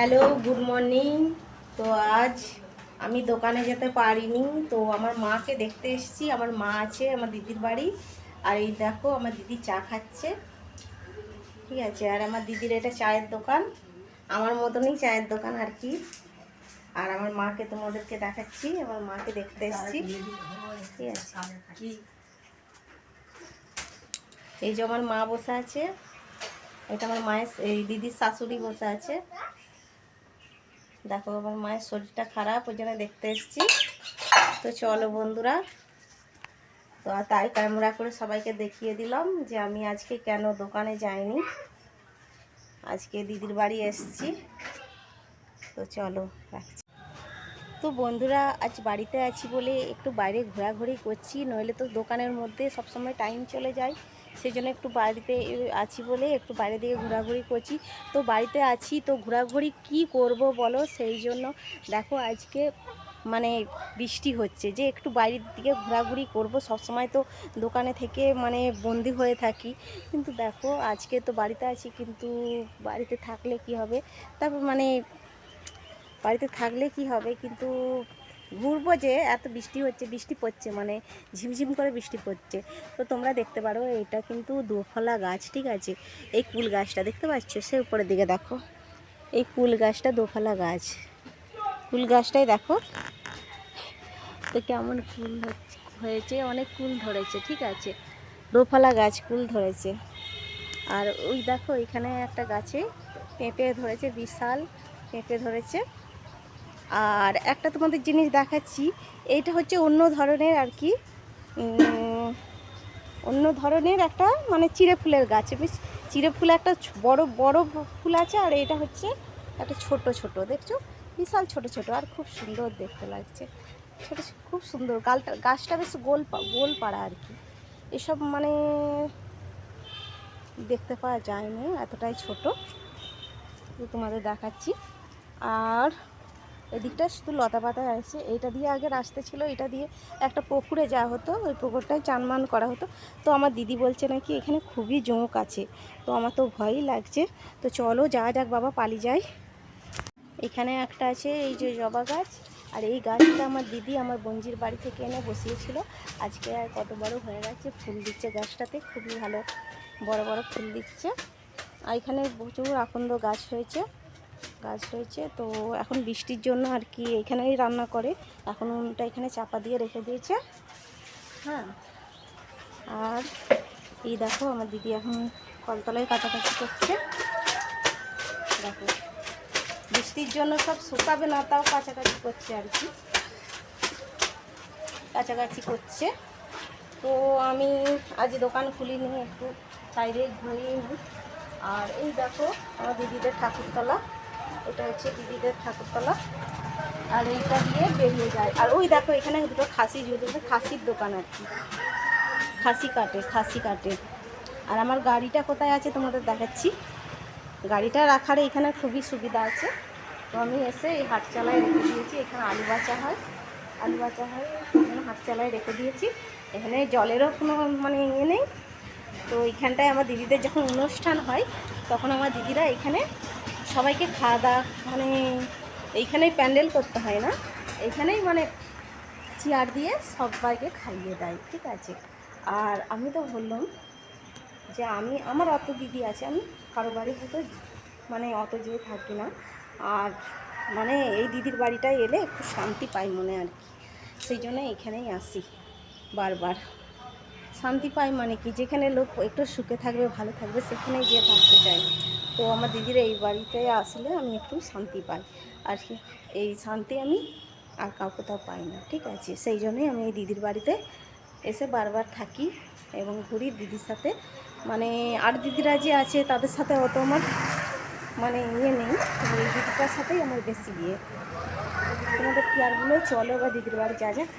Hello good morning তো আজ আমি দোকানে যেতে পারিনি, তো আমার মাকে দেখতে এসেছি। আমার মা আছে, আমার দিদির বাড়ি। আর এই দেখো, আমার দিদি চা খাচ্ছে। ঠিক আছে, আর আমার দিদির এটা চায়ের দোকান। আমার মতনই চায়ের দোকান আর কি। আর আমার মাকে তোমাদেরকে দেখাচ্ছি, আমার মাকে দেখতে এসেছি। ঠিক আছে। এই যে আমার মা বসে আছে, এটা আমার মায়ের, এই দিদির শাশুড়ি বসে আছে। দেখো আমার মায়ের শরীরটা খারাপ, ওই জন্য দেখতে এসেছি। তো চলো বন্ধুরা, তো তাই ক্যামেরা করে সবাইকে দেখিয়ে দিলাম যে আমি আজকে কেন দোকানে যাইনি। আজকে দিদির বাড়ি এসেছি। তো চলো রাখছি। তো বন্ধুরা, আজ বাড়িতে আছি বলে একটু বাইরে ঘোরাঘুরি করছি, নইলে তো দোকানের মধ্যে সবসময় টাইম চলে যায়। সেই জন্য একটু বাড়িতে আছি বলে একটু বাইরে দিকে ঘোরাঘুরি করছি। তো বাড়িতে আছি, তো ঘোরাঘুরি কি করব বলো? সেই জন্য দেখো আজকে মানে বৃষ্টি হচ্ছে, যে একটু বাইরের দিকে ঘোরাঘুরি করব। সবসময় তো দোকানে থেকে মানে বন্দি হয়ে থাকি। কিন্তু দেখো আজকে তো বাড়িতে আছি, কিন্তু বাড়িতে থাকলে কি হবে? তারপর মানে বাড়িতে থাকলে কি হবে? কিন্তু ঘুরবো যে, এত বৃষ্টি হচ্ছে, বৃষ্টি পড়ছে মানে ঝিমঝিম করে বৃষ্টি পড়ছে। তো তোমরা দেখতে পারো, এটা কিন্তু দোফলা গাছ, ঠিক আছে? এই কুল গাছটা, দেখতে পাচ্ছ? সে উপরের দিকে দেখো। এই কুল গাছটা দোফলা গাছ। কুল গাছটাই দেখো। তো কেমন কুল হয়েছে, অনেক কুল ধরেছে, ঠিক আছে? দোফলা গাছ কুল ধরেছে। আর ওই দেখো, এখানে একটা গাছে পেঁপে ধরেছে, বিশাল পেঁপে ধরেছে। আর একটা তোমাদের জিনিস দেখাচ্ছি এইটা হচ্ছে অন্য ধরনের আর কি অন্য ধরনের একটা মানে চিড়ে ফুলের গাছ। চিড়ে ফুল একটা বড় বড় ফুল আছে আর এটা হচ্ছে একটা ছোট ছোট, দেখছ? বিশাল ছোট ছোট আর খুব সুন্দর দেখতে লাগছে। ছোট খুব সুন্দর। গালটা, গাছটা বেশ গোল গোল পাড়া আর কি। এসব মানে দেখতে পাওয়া যায় না এতটাই ছোট। তোমাদের দেখাচ্ছি। আর এদিকটা শুধু লতা পাতা আছে। এইটা দিয়ে আগে রাস্তা ছিল, এটা দিয়ে একটা পুকুরে যাওয়া হতো, ওই পুকুরটায় চানমান করা হতো। তো আমার দিদি বলছে নাকি এখানে খুবই জোঁক আছে, তো আমার তো ভয়ই লাগছে। তো চলো যাওয়া যাক, বাবা পালি যাই এখানে একটা আছে, এই যে জবা গাছ, আর এই গাছটা আমার দিদি আমার বঞ্জির বাড়ি থেকে এনে বসিয়েছিল। আজকে আর কত বড় হয়ে গেছে, ফুল দিচ্ছে গাছটাতে, খুবই ভালো, বড় বড় ফুল দিচ্ছে। আর এখানে প্রচুর আকন্দ গাছ হয়েছে। গাছ রয়েছে। তো এখন বৃষ্টির জন্য আর কি এখানেই রান্না করে। এখন উনুনটা এখানে চাপা দিয়ে রেখে দিয়েছে। হ্যাঁ। আর এই দেখো, আমার দিদি এখন কলতলায় কাটাকাটি করছে। দেখো, বৃষ্টির জন্য সব শুকাবে না, তাও কাছাকাছি করছে আর কি। কাছাকাছি করছে। তো আমি আজ দোকান খুলিনি, একটু বাইরে ঘুরিয়ে নিই। আর এই দেখো, আমার দিদিদের ঠাকুরতলা। এটা হচ্ছে দিদিদের ঠাকুরতলা। আর এইটা দিয়ে বেরিয়ে যায়। আর ওই দেখো, এখানে দুটো খাসি ঝুলছে খাসির দোকান আর কি। খাসি কাটে খাসি কাটে। আর আমার গাড়িটা কোথায় আছে তোমাদের দেখাচ্ছি। গাড়িটা রাখার এখানে খুবই সুবিধা আছে। তো আমি এসে এই হাটচালায় রেখে দিয়েছি। এখানে আলু বাচা হয়। আলু বাচা হয়, এখানে হাটচালায় রেখে দিয়েছি। এখানে জলেরও কোনো মানে ইয়ে নেই। তো এইখানটায় আমার দিদিদের যখন অনুষ্ঠান হয়, তখন আমার দিদিরা এখানে সবাইকে খাওয়া দাওয়া মানে এইখানেই প্যান্ডেল করতে হয় না। এইখানেই মানে চেয়ার দিয়ে সবাইকে খাইয়ে দেয়, ঠিক আছে? আর আমি তো বললাম যে আমি, আমার অত দিদি আছে, আমি কারও বাড়ি হয়তো মানে অত যেয়ে থাকি না। আর মানে এই দিদির বাড়িটায় এলে একটু শান্তি পাই মনে আর কি। সেই জন্য এখানেই আসি বারবার। শান্তি পাই মানে কি? যেখানে লোক একটু সুখে থাকবে, ভালো থাকবে সেখানেই গিয়ে থাকতে চাই। তো আমার দিদির এই বাড়িতে আসলে আমি একটু শান্তি পাই। আর কি, এই শান্তি আমি আর কাউ কোথাও পাই না, ঠিক আছে? সেই জন্যই আমি এই দিদির বাড়িতে এসে বারবার থাকি এবং ঘুরি দিদির সাথে। মানে আর দিদিরা যে আছে, তাদের সাথে অত আমার মানে ইয়ে নেই। এই দিদিটার সাথেই আমার বেশি ইয়ে। তোমাদের কি আর বলে? চলো বা দিদির বাড়ি, যা যাক